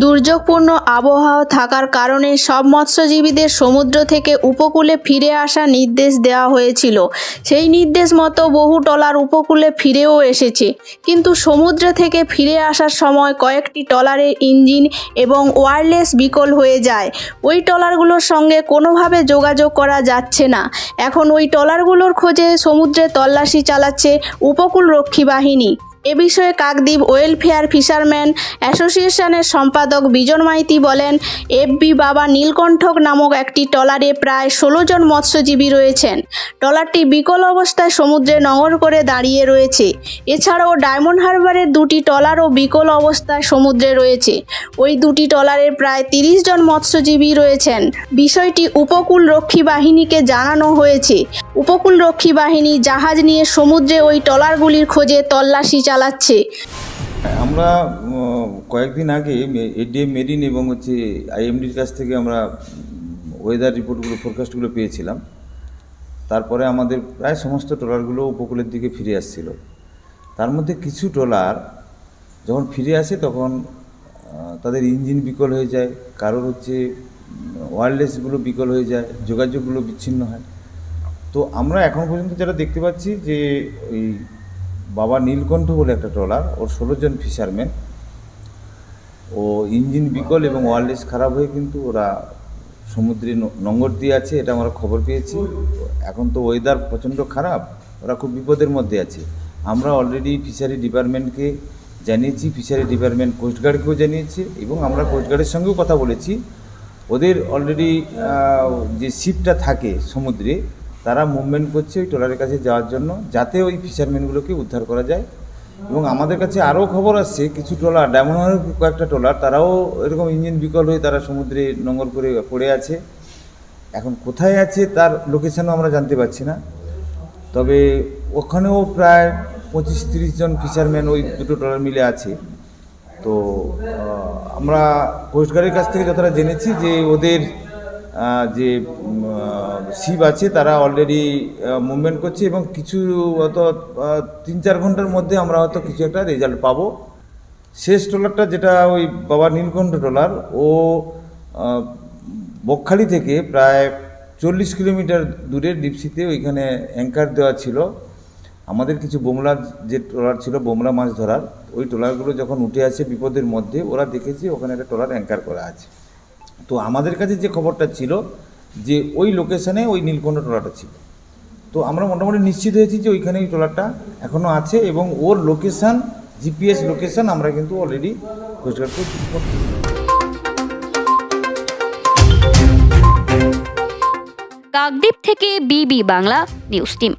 দুর্যোগপূর্ণ আবহাওয়া থাকার কারণে সব মৎস্যজীবীদের সমুদ্র থেকে উপকূলে ফিরে আসার নির্দেশ দেওয়া হয়েছিল। সেই নির্দেশ মতো বহু ট্রলার উপকূলে ফিরেও এসেছে। কিন্তু সমুদ্র থেকে ফিরে আসার সময় কয়েকটি ট্রলারের ইঞ্জিন এবং ওয়্যারলেস বিকল হয়ে যায়। ওই ট্রলারগুলোর সঙ্গে কোনোভাবে যোগাযোগ করা যাচ্ছে না। এখন ওই ট্রলারগুলোর খোঁজে সমুদ্রে তল্লাশি চালাচ্ছে উপকূলরক্ষী বাহিনী। এ বিষয়ে কাকদ্বীপ ওয়েলফেয়ার ফিশারম্যান অ্যাসোসিয়েশনের সম্পাদক বিজন মাইতি বলেন, এফবি বাবা নীলকণ্ঠক নামক একটি ট্রলারে প্রায় ষোলো জন মৎস্যজীবী রয়েছেন। ট্রলারটি বিকল অবস্থায় সমুদ্রে নঙর করে দাঁড়িয়ে রয়েছে। এছাড়াও ডায়মন্ড হারবারের দুটি ট্রলারও বিকল অবস্থায় সমুদ্রে রয়েছে। ওই দুটি ট্রলারের প্রায় তিরিশ জন মৎস্যজীবী রয়েছেন। বিষয়টি উপকূল রক্ষী বাহিনীকে জানানো হয়েছে। উপকূল রক্ষী বাহিনী জাহাজ নিয়ে সমুদ্রে ওই ট্রলারগুলির খোঁজে তল্লাশি চালাচ্ছে। আমরা কয়েকদিন আগে এডিএম মেরিন এবং হচ্ছে আইএমডির কাছ থেকে আমরা ওয়েদার রিপোর্টগুলো ফোরকাস্টগুলো পেয়েছিলাম। তারপরে আমাদের প্রায় সমস্ত ট্রলারগুলো উপকূলের দিকে ফিরে আসছিল। তার মধ্যে কিছু ট্রলার যখন ফিরে আসে তখন তাদের ইঞ্জিন বিকল হয়ে যায়, কারোর হচ্ছে ওয়ারলেসগুলো বিকল হয়ে যায়, যোগাযোগগুলো বিচ্ছিন্ন হয়। তো আমরা এখন পর্যন্ত যেটা দেখতে পাচ্ছি যে ওই বাবা নীলকণ্ঠ বলে একটা ট্রলার, ওর ষোলো জন ফিশারম্যান ও ইঞ্জিন বিকল এবং ওয়ারলেস খারাপ হয়ে কিন্তু ওরা সমুদ্রে ন- নোঙর দিয়ে আছে, এটা আমরা খবর পেয়েছি। এখন তো ওয়েদার প্রচণ্ড খারাপ, ওরা খুব বিপদের মধ্যে আছে। আমরা অলরেডি ফিশারি ডিপার্টমেন্টকে জানিয়েছি ফিশারি ডিপার্টমেন্ট কোস্টগার্ডকেও জানিয়েছি এবং আমরা কোস্টগার্ডের সঙ্গেও কথা বলেছি। ওদের অলরেডি যে শিপটা থাকে সমুদ্রে তারা মুভমেন্ট করছে ওই ট্রলারের কাছে যাওয়ার জন্য, যাতে ওই ফিশারম্যানগুলোকে উদ্ধার করা যায়। এবং আমাদের কাছে আরও খবর আসছে, কিছু ট্রলার, ডায়মন্ড হারবার কয়েকটা ট্রলার, তারাও এরকম ইঞ্জিন বিকল হয়ে তারা সমুদ্রে নোঙর করে পড়ে আছে। এখন কোথায় আছে তার লোকেশনও আমরা জানতে পারছি না। তবে ওখানেও প্রায় পঁচিশ তিরিশ জন ফিশারম্যান ওই দুটো ট্রলার মিলে আছে। তো আমরা কোস্টগার্ডের কাছ থেকে যতটা জেনেছি যে ওদের যে শিপ আছে, তারা অলরেডি মুভমেন্ট করছে এবং কিছু হয়তো তিন চার ঘণ্টার মধ্যে আমরা হয়তো কিছু একটা রেজাল্ট পাবো। শেষ ট্রলারটা যেটা ওই বাবা নীলকণ্ঠ ট্রলার, ও বকখালি থেকে প্রায় চল্লিশ কিলোমিটার দূরে ডিপসিতে ওইখানে অ্যাঙ্কার দেওয়া ছিল। আমাদের কিছু বোমলা যে ট্রলার ছিল, বোমলা মাছ ধরার, ওই ট্রলারগুলো যখন উঠে আসে বিপদের মধ্যে, ওরা দেখেছে ওখানে একটা ট্রলার অ্যাঙ্কার করা আছে। তো আমাদের কাছে যে খবরটা ছিল যে ওই লোকেশনে ওই নীলকণ্ঠ ট্রলারটা ছিল। তো আমরা মোটামুটি নিশ্চিত হয়েছি যে ওইখানে ওই ট্রলারটা এখনও আছে এবং ওর লোকেশান, জিপিএস লোকেশান আমরা কিন্তু অলরেডি কোস্টগার্ডকে কাকদ্বীপ থেকে বিবি বাংলা নিউজ টিম।